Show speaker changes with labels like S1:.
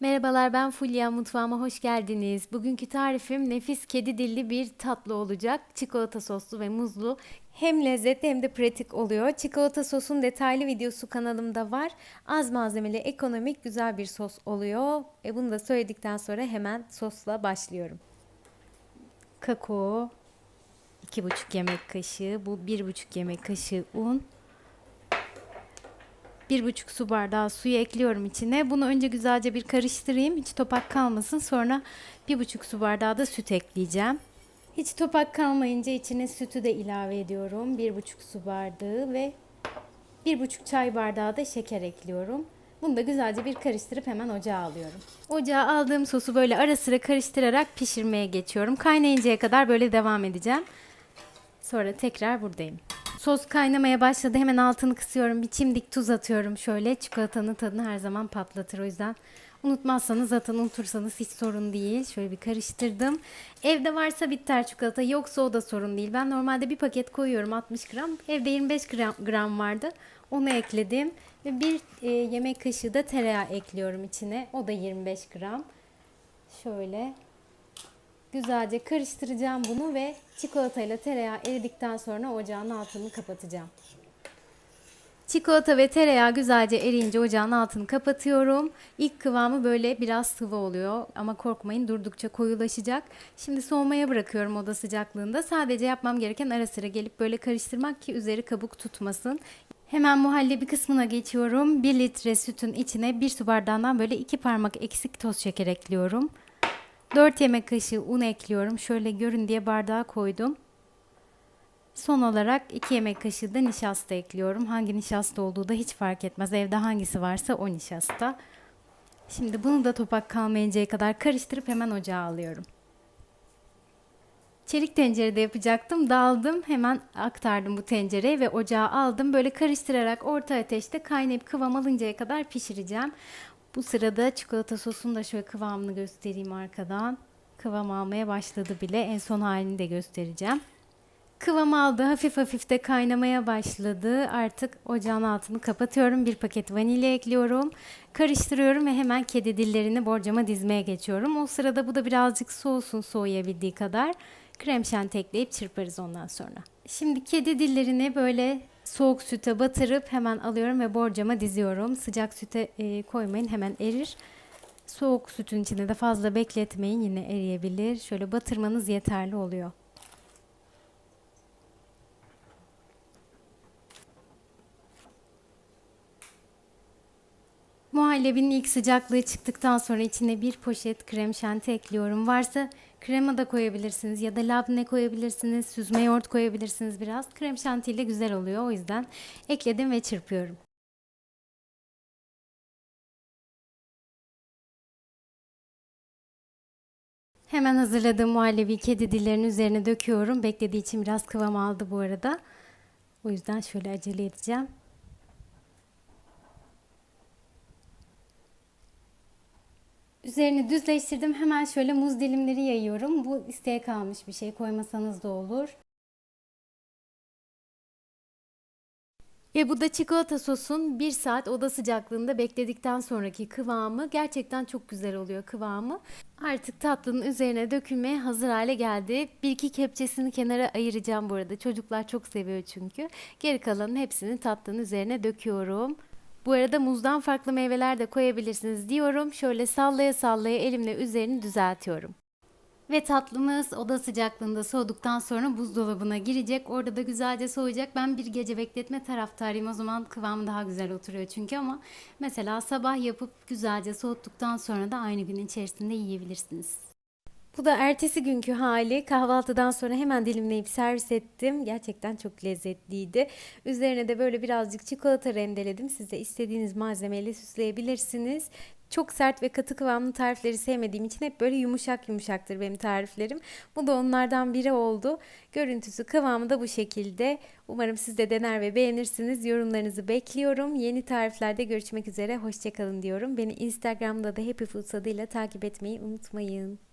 S1: Merhabalar ben Fulya mutfağıma hoş geldiniz. Bugünkü tarifim nefis kedi dilli bir tatlı olacak. Çikolata soslu ve muzlu. Hem lezzetli hem de pratik oluyor. Çikolata sosun detaylı videosu kanalımda var. Az malzemeli, ekonomik, güzel bir sos oluyor. E bunu da söyledikten sonra hemen sosla başlıyorum. Kakao 2,5 yemek kaşığı, bu 1,5 yemek kaşığı un. 1,5 su bardağı suyu ekliyorum içine. Bunu önce güzelce bir karıştırayım. Hiç topak kalmasın. Sonra 1,5 su bardağı da süt ekleyeceğim. Hiç topak kalmayınca içine sütü de ilave ediyorum. 1,5 su bardağı ve 1,5 çay bardağı da şeker ekliyorum. Bunu da güzelce bir karıştırıp hemen ocağa alıyorum. Ocağa aldığım sosu böyle ara sıra karıştırarak pişirmeye geçiyorum. Kaynayıncaya kadar böyle devam edeceğim. Sonra tekrar buradayım. Sos kaynamaya başladı. Hemen altını kısıyorum. Bir çimdik tuz atıyorum şöyle. Çikolatanın tadını her zaman patlatır. O yüzden unutmazsanız atın, unutursanız hiç sorun değil. Şöyle bir karıştırdım. Evde varsa bitter çikolata, yoksa o da sorun değil. Ben normalde bir paket koyuyorum 60 gram. Evde 25 gram, gram vardı. Onu ekledim. Ve bir e, yemek kaşığı da tereyağı ekliyorum içine. O da 25 gram. Şöyle Güzelce karıştıracağım bunu ve çikolatayla tereyağı eridikten sonra ocağın altını kapatacağım. Çikolata ve tereyağı güzelce eriyince ocağın altını kapatıyorum. İlk kıvamı böyle biraz sıvı oluyor ama korkmayın durdukça koyulaşacak. Şimdi soğumaya bırakıyorum oda sıcaklığında. Sadece yapmam gereken ara sıra gelip böyle karıştırmak ki üzeri kabuk tutmasın. Hemen muhallebi kısmına geçiyorum. 1 litre sütün içine 1 su bardağından böyle 2 parmak eksik toz şeker ekliyorum. 4 yemek kaşığı un ekliyorum. Şöyle görün diye bardağa koydum. Son olarak 2 yemek kaşığı da nişasta ekliyorum. Hangi nişasta olduğu da hiç fark etmez. Evde hangisi varsa o nişasta. Şimdi bunu da topak kalmayıncaya kadar karıştırıp hemen ocağa alıyorum. Çelik tencerede yapacaktım. Daldım. Hemen aktardım bu tencereye ve ocağa aldım. Böyle karıştırarak orta ateşte kaynayıp kıvam alıncaya kadar pişireceğim. Bu sırada çikolata sosunu da şöyle kıvamını göstereyim arkadan. Kıvam almaya başladı bile. En son halini de göstereceğim. Kıvam aldı. Hafif hafif de kaynamaya başladı. Artık ocağın altını kapatıyorum. Bir paket vanilya ekliyorum. Karıştırıyorum ve hemen kedi dillerini borcama dizmeye geçiyorum. O sırada bu da birazcık soğusun soğuyabildiği kadar. Krem şanti ekleyip çırparız ondan sonra. Şimdi kedi dillerini böyle soğuk süte batırıp hemen alıyorum ve borcama diziyorum. Sıcak süte e, koymayın hemen erir. Soğuk sütün içinde de fazla bekletmeyin yine eriyebilir. Şöyle batırmanız yeterli oluyor. Muhallebinin ilk sıcaklığı çıktıktan sonra içine bir poşet krem şanti ekliyorum. Varsa krema da koyabilirsiniz ya da labne koyabilirsiniz, süzme yoğurt koyabilirsiniz biraz. Krem şanti ile güzel oluyor. O yüzden ekledim ve çırpıyorum. Hemen hazırladığım muhallebi kedi dillerinin üzerine döküyorum. Beklediği için biraz kıvam aldı bu arada. O yüzden şöyle acele edeceğim. Üzerini düzleştirdim. Hemen şöyle muz dilimleri yayıyorum. Bu isteğe kalmış bir şey. Koymasanız da olur. Ve bu da çikolata sosun 1 saat oda sıcaklığında bekledikten sonraki kıvamı gerçekten çok güzel oluyor kıvamı. Artık tatlının üzerine dökülmeye hazır hale geldi. Bir iki kepçesini kenara ayıracağım bu arada. Çocuklar çok seviyor çünkü. Geri kalanın hepsini tatlının üzerine döküyorum. Bu arada muzdan farklı meyveler de koyabilirsiniz diyorum. Şöyle sallaya sallaya elimle üzerini düzeltiyorum. Ve tatlımız oda sıcaklığında soğuduktan sonra buzdolabına girecek. Orada da güzelce soğuyacak. Ben bir gece bekletme taraftarıyım. O zaman kıvamı daha güzel oturuyor çünkü ama mesela sabah yapıp güzelce soğuttuktan sonra da aynı gün içerisinde yiyebilirsiniz. Bu da ertesi günkü hali. Kahvaltıdan sonra hemen dilimleyip servis ettim. Gerçekten çok lezzetliydi. Üzerine de böyle birazcık çikolata rendeledim. Siz de istediğiniz malzemeyle süsleyebilirsiniz. Çok sert ve katı kıvamlı tarifleri sevmediğim için hep böyle yumuşak yumuşaktır benim tariflerim. Bu da onlardan biri oldu. Görüntüsü, kıvamı da bu şekilde. Umarım siz de dener ve beğenirsiniz. Yorumlarınızı bekliyorum. Yeni tariflerde görüşmek üzere. Hoşçakalın diyorum. Beni Instagram'da da Happy Foods adıyla takip etmeyi unutmayın.